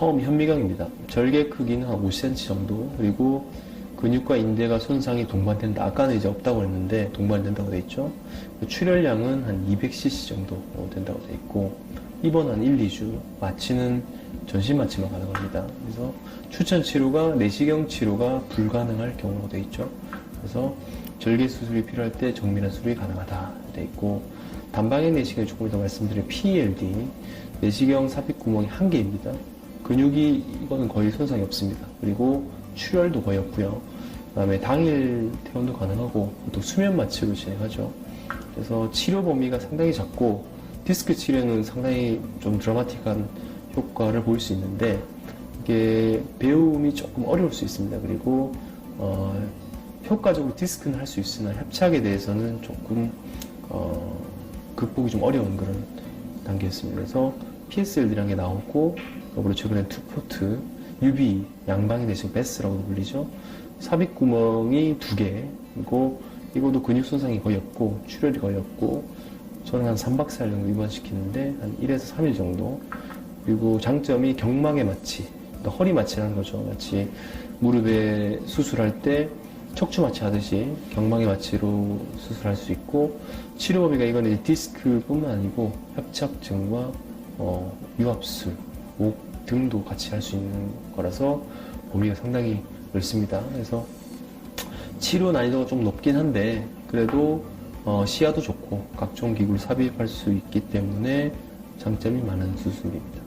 처음 현미경입니다. 절개 크기는 한 5cm 정도 그리고 근육과 인대가 손상이 동반된다. 아까는 이제 없다고 했는데 동반된다고 돼 있죠. 출혈량은 한 200cc 정도 된다고 돼 있고 입원 한 1, 2주 마취는 전신 마취만 가능합니다. 그래서 추천 치료가 내시경 치료가 불가능할 경우로 돼 있죠. 그래서 절개 수술이 필요할 때 정밀한 수술이 가능하다 돼 있고 단방향 내시경을 조금 더 말씀드릴 PLD 내시경 삽입 구멍이 한 개입니다. 근육이 이거는 거의 손상이 없습니다. 그리고 출혈도 거의 없고요. 그다음에 당일 퇴원도 가능하고 또 수면 마취로 진행하죠. 그래서 치료 범위가 상당히 작고 디스크 치료는 상당히 좀 드라마틱한 효과를 볼 수 있는데 이게 배움이 조금 어려울 수 있습니다. 그리고 어, 효과적으로 디스크는 할 수 있으나 협착에 대해서는 조금 어, 극복이 좀 어려운 그런 단계였습니다. 그래서 PSLD라는 게 나오고 그리고 최근에 투포트, UB 양방이 대신 베스라고 불리죠. 삽입 구멍이 두 개, 그리고 이것도 근육 손상이 거의 없고 출혈이 거의 없고 저는 한 3박 4일 정도 입원시키는데 한 1에서 3일 정도 그리고 장점이 경막에 마취, 그러니까 허리 마취라는 거죠. 마치 무릎에 수술할 때 척추 마취 하듯이 경막에 마취로 수술할 수 있고 치료 범위가 이건 이제 디스크뿐만 아니고 협착증과 어, 유압술, 목 등도 같이 할 수 있는 거라서 범위가 상당히 넓습니다. 그래서 치료 난이도가 좀 높긴 한데 그래도 어, 시야도 좋고 각종 기구를 삽입할 수 있기 때문에 장점이 많은 수술입니다.